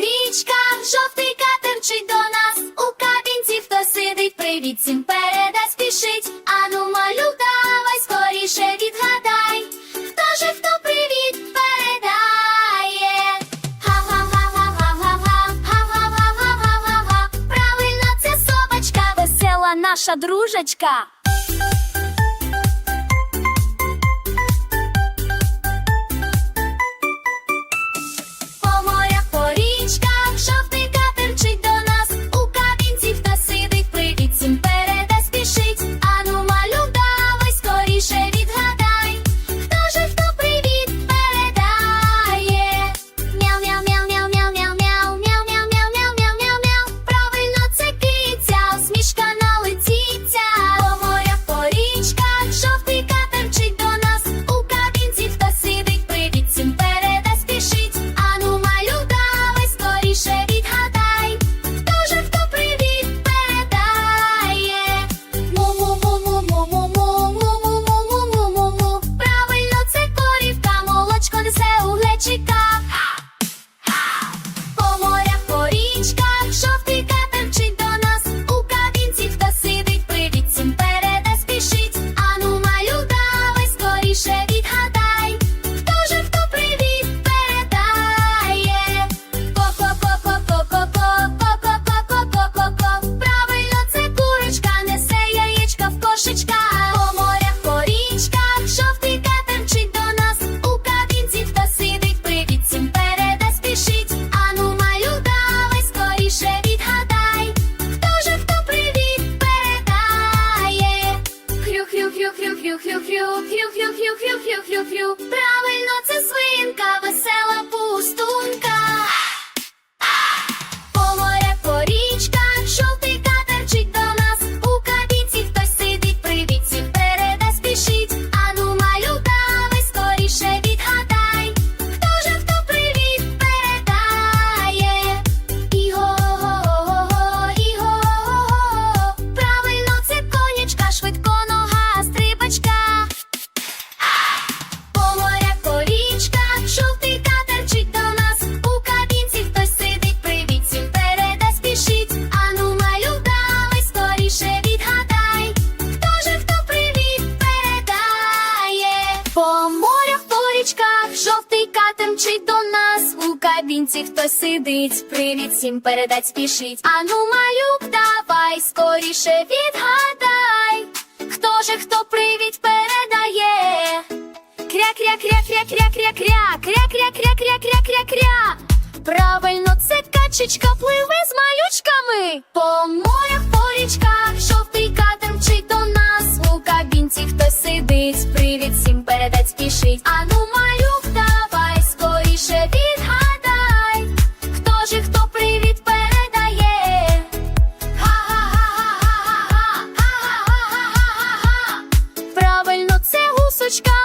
річка, жовтий катер чить до нас. У кабінці хто сидить, привіт всім передасть спішить. Ану, малю, давай скоріше відгадай. Хто же хто привіт передає? Ха-ха-ха-ха-ха-ха-ха-ха-ха-ха-ха-ха-ха. Правильно, це собачка, весела наша дружечка. хрю-хрю-хрю, хрю-хрю-хрю, хрю-хрю-хрю. Правильно це свинка, весела пу. мчить до нас у кабінці, хтось сидить, привіт всім передать спішить. Ану, малюк, давай скоріше відгадай, хто же хто привіт передає. Кря, кря, кря, кря, кря, кря, кря, кря, кря, кря, кря, кря, кря, кря. Правильно, це качечка пливе з малючками. По морях, по річках, жовтий кадр мчить до нас у кабінці, хто сидить, привіт всім передать спішить. Ану, малюк. Дочка